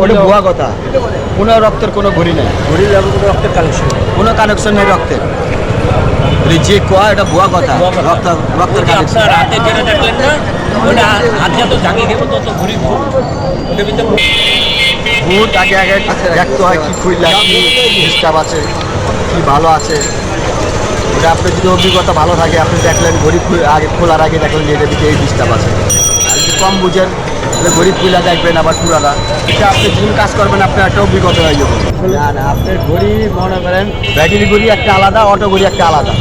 ওটা ভুয়া কথা? কোনো রক্তের কোনো ঘড়ি নেই? কোনো রক্তের কালেকশন কোনো কানেকশন নেই রক্তের? যে কোয়া এটা ভুয়া কথা। রক্ত রক্তের কানেকশন আপনার হাতে যেটা দেখলেন না ওটা হাত যত জাগিয়ে দেবো তত ঘড়ি ওটার ভূত। আগে আগে দেখতে হয় কি খুললা কি ডিস্টার্ব আছে কি ভালো আছে। এটা আপনার যদি অভিজ্ঞতা ভালো থাকে আপনি দেখলেন গরিব আগে খোলার আগে দেখলেন যে এটার দিকে এই ডিস্টার্ব আছে। আর যদি কম বুঝেন গরিব খুলা দেখবেন, আবার খোলারা এটা আপনি যখন কাজ করবেন, আপনার একটা অভিজ্ঞতা হয়ে যাবে। না না, আপনার ঘড়ি মনে করেন, ব্যাটারি ঘড়ি একটা আলাদা, অটো ঘড়ি একটা আলাদা।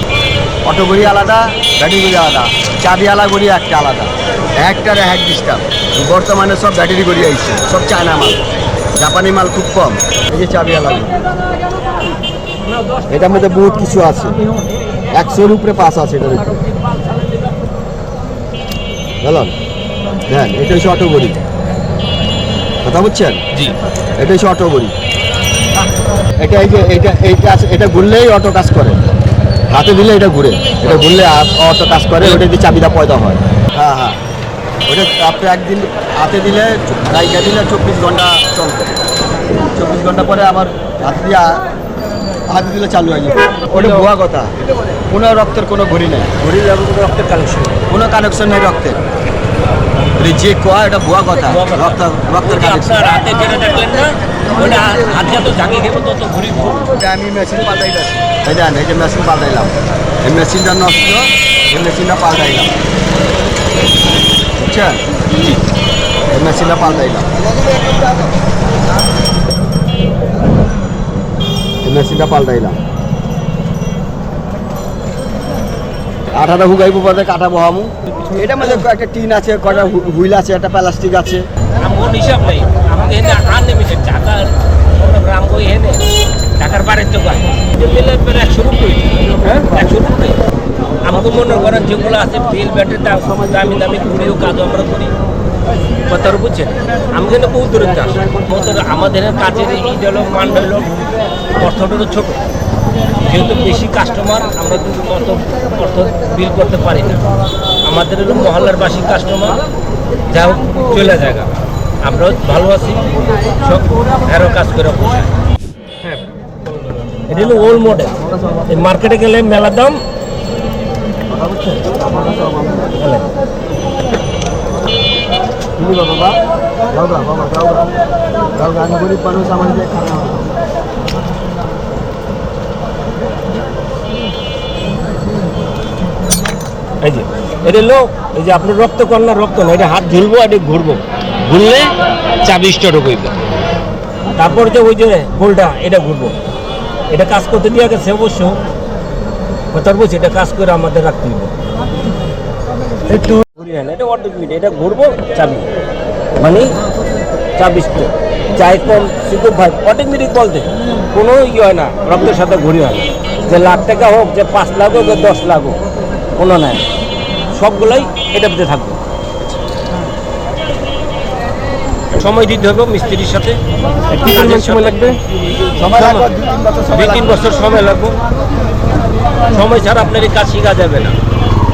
অটো ঘড়ি আলাদা, ব্যাটারি ঘড়ি আলাদা। চাবিওয়ালা ঘড়ি একটা আলাদা। একটার এক ডিস্টার্ব। বর্তমানে সব ব্যাটারি ঘড়ি আইছে, সব চায়না মাল। জাপানি মাল খুব কম। এই যে চাবিওয়ালা ঘড়ি। এটার মধ্যে বহুত কিছু আছে। একশোর উপরে পাস আছে এটার উপরে বুঝলেন দেন এটা হচ্ছে অটো গড়ি কথা বুঝছেন? জি। এটা হচ্ছে অটো গড়ি এটা এই যে এটা এইটা এটা ঘুরলেই অটো কাজ করে। হাতে দিলে এটা ঘুরে। এটা ঘুরলে অটো কাজ করে ওটা দিয়ে চাবিটা পয়দা হয়। হ্যাঁ হ্যাঁ। ওটা আপনি একদিন হাতে দিলে গাইকা দিলে চব্বিশ ঘণ্টা চলবে। চব্বিশ ঘণ্টা পরে আবার হাতে দিয়ে হাতে দিলে চালু হয়ে যাবে। ওটা ভুয়া কথা। কোনো রক্তের কোনো ঘড়ি নেই। ঘড়ির রক্তের কালেকশন কোনো কানেকশন নেই রক্তের। যে কোয়া এটা ভুয়া কথা। রক্ত রক্তের আপনার হাতে যেটা দেখলেন না ওটা হাত যত জাগিয়ে তত ঘড়ি এটা আমি মেশিন পাল্টাইতেছি এই দেন এই যে মেশিন পাল্টাইলাম। এই মেশিনটা নষ্ট এই মেশিনটা পাল্টাইলাম। বুঝছেন? এই মেশিনটা পাল্টাইলাম। এই মেশিনটা পাল্টাইলাম। আঠাটা হুগাইব পরে কাটা বহামু। এটা মধ্যে একটা টিন আছে কটা হুইল আছে একটা প্লাস্টিক আছে। আমার হিসাব নেই। আমাকে এনে আনলিমিটেড টাকার গ্রাম বই এনে টাকার বাড়ির তো দিলে প্রায় একশো রুপি হ্যাঁ? একশো রুপি। আমাকে মনে করেন যেগুলো আছে বিল ব্যাটারি দাম দামি দামি ঘুরিও কাজ আমরা করি। কথা বুঝছেন আমি কিন্তু বহু দূরে চাষ। আমাদের কাজের ঈদ হলো মান হলো অর্থটা তো ছোটো। যেহেতু বেশি কাস্টমার আমরা কিন্তু অত অর্থ বিল করতে পারি না। আমাদের হলো মহল্লার বাসী কাস্টমার যা হোক, চলে জায়গা আমরাও ভালো আছি, সব আরও কাজ করে হ্যাঁ এটা হলো ওল্ড মডেল এই মার্কেটে গেলে মেলা দাম। বাবা বাবা গা। আমি গরিব মানুষ, আমার যে এই যে, এটা হলো এই যে আপনার রক্ত কন্যা রক্ত না, এটা হাত ঝুলবো এটা ঘুরবো। ঘুরলে চাবি স্টার্ট হইবে। তারপর যে ওই যে গোলটা, এটা ঘুরবো। এটা কাজ করতে দিয়ে গেছে অবশ্য কথা বলছি এটা কাজ করে আমাদের রাখতে হবে একটু ঘুরিয়ে না এটা অটোমেটিক এটা ঘুরবো, চাবি। মানে চাবি স্টার্ট চাই কম সিকুব ভাই অটোমেটিক বলতে কোনো ইয়ে হয় না, রক্তের সাথে ঘুরি হয় যে লাখ টাকা হোক, যে পাঁচ লাখ হোক দশ লাখ হোক। কোনো নাই সবগুলোই এটা পেতে থাকবে। সময় দিতে হবে মিস্ত্রির সাথে। সময় লাগবে? দুই তিন বছর সময় লাগবে। বছর সময় লাগবে। সময় ছাড়া আপনার এই কাজ শিখা যাবে না।